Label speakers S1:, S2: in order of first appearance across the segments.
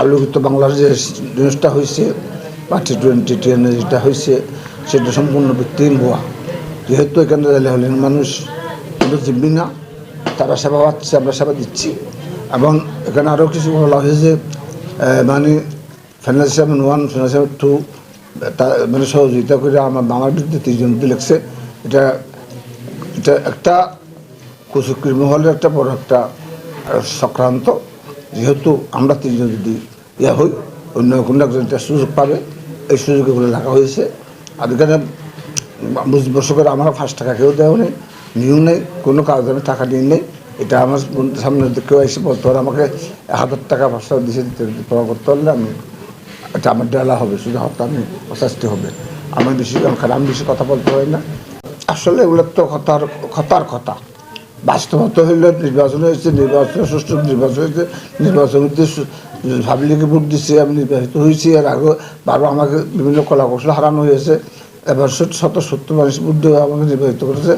S1: আলোকিত বাংলার যে জিনিসটা হয়েছে বা টি টোয়েন্টি টেনে যেটা হয়েছে সেটা সম্পূর্ণ ভিত্তিহীন হওয়া যেহেতু এখানে রেলে হলেন মানুষ জিম্মি না তারা সেবা পাচ্ছে আমরা সেবা দিচ্ছি। এবং এখানে আরও কিছু বলা হয়েছে আহ, মানে ফিনান্সিয়াল ওয়ান ফিনান্সিয়াল টু মানে সহযোগিতা করে আমার আমার বিরুদ্ধে তিনজন লিখছে। এটা এটা একটা কুচুকরি মহলের একটা বড় একটা আহ, চক্রান্ত। যেহেতু আমরা তিনজন যদি ইয়ে হই, অন্য কোনো একজন সুযোগ পাবে, এই সুযোগগুলো রাখা হয়েছে। আর এখানে বছর করে আমার পাঁচ টাকা কেউ দেওয়া নেই নিয়েও নেই, কোনো কাজ আমি টাকা নিয়ে নেই। এটা আমার সামনে কেউ এসে বলতে পারে আমাকে হাজার টাকা পাঁচশো দিতে দিতে প্রমাণ করতে পারলে আমি এটা আমার ডেলা হবে, শুধু হয়তো আমি পঁচাশটি হবে। আমি বেশি আমি বেশি কথা বলতে পারি না। আসলে এগুলো তো কথার কথার কথা। বাস্তবতা হইলে, নির্বাচন হয়েছে, নির্বাচন, সুষ্ঠু নির্বাচন হয়েছে, নির্বাচন পাবলিকে ভোট দিচ্ছে আমি নির্বাচিত হয়েছি, এর আগে বারবার আমাকে বিভিন্ন কলা কৌশল হারানো হয়েছে, এবার শত সত্তর মানুষ বুদ্ধি আমাকে নির্বাচিত করেছে,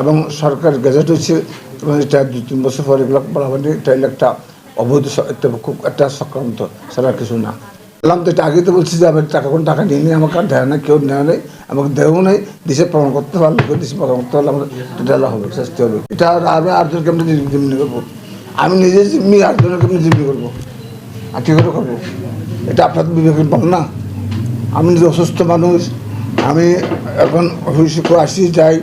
S1: এবং সরকার গেজেট হয়েছে, এবং এটা দুই, তিন বছর পরে এগুলো বরাবর এটা হলো একটা অবৈধ একটা খুব একটা সক্রান্ত ছাড়া কিছু না। বললাম তো এটা আগে তো বলছি যে, আমি টাকা, কোন টাকা নিয়ে নিই আমাকে আর দেয় না, কেউ নেওয়া নেই, আমাকে দেও নেই, দিশে প্রমাণ করতে পারলে দিশে প্রমাণ করতে পারলে আমাদের ডেলা হবে, শাস্তি হবে। এটা আমি আটজন কেমনি জিম্মি করব আমি নিজে জিম্মি আটজনের কেমনি জিম্মি করব। আর কী করে করব? এটা আপনার বিবেকের বল না। আমি নিজে অসুস্থ মানুষ, আমি এখন অফিসে আসি, যাই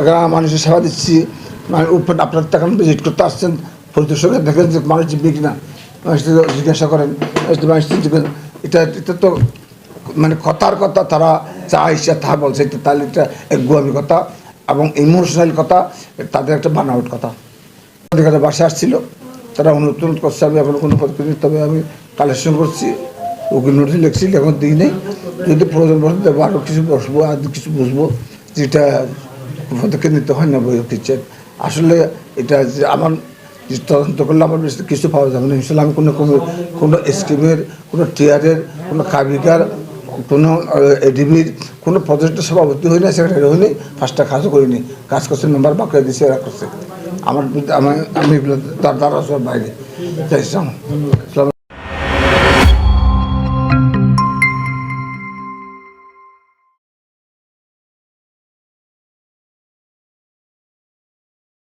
S1: এগারো মানুষের সেবা দিচ্ছি। মানে উপর আপনার টাকা ভিজিট করতে আসছেন, পরিদর্শকে দেখেন যে মানুষ জিম্মি কিনা। জিজ্ঞাসা করেন এটা এটা তো মানে কথার কথা, তারা যা ইচ্ছা তা বলছে তাহলে এটা একগুয়ামি কথা এবং ইমোশনাল কথা, তাদের একটা বানাউট কথা। তাদের কাছে বাসা আসছিল, তারা টনুরোধ করছে, আমি এখন কোনো তবে আমি কালেকশন করছি, ওকে নোটিশ লিখছি, এখন দিই নেই। যদি প্রয়োজন পড়ে, দেবো আরও কিছু বসবো আর কিছু বুঝব, যেটা পদক্ষেপ নিতে হয় না বই আসলে এটা আমার তদন্ত করলে আমার কিছু পাওয়া যাবে না। ইনশাল্লাহ আমি কোনো কোনো স্কিমের, কোনো টিয়ারের কোনো কাবিকার, কোনো এডিবির কোনো প্রজেক্টের সভাপতি হই না সেক্রেটারি হইনি ফার্স্টটা কাজও করিনি। কাজ করছে মেম্বার বাকি দিয়েছে এরা করছে। আমার আমি তার দ্বারা বাইরে। যাই